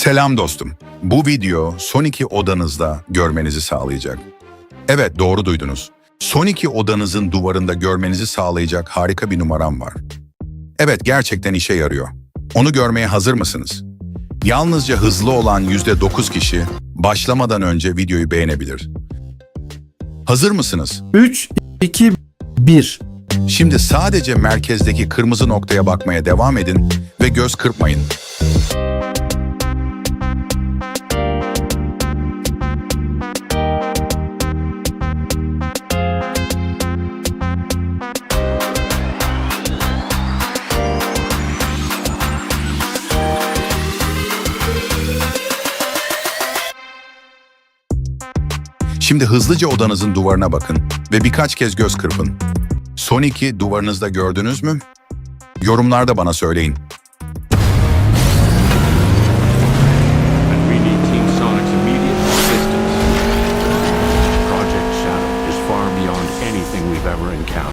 Selam dostum. Bu video son iki odanızda görmenizi sağlayacak. Evet doğru duydunuz. Son iki odanızın duvarında görmenizi sağlayacak harika bir numaram var. Evet gerçekten işe yarıyor. Onu görmeye hazır mısınız? Yalnızca hızlı olan %9 kişi başlamadan önce videoyu beğenebilir. Hazır mısınız? 3, 2, 1. Şimdi sadece merkezdeki kırmızı noktaya bakmaya devam edin ve göz kırpmayın. Şimdi hızlıca odanızın duvarına bakın ve birkaç kez göz kırpın. Son iki duvarınızda gördünüz mü? Yorumlarda bana söyleyin.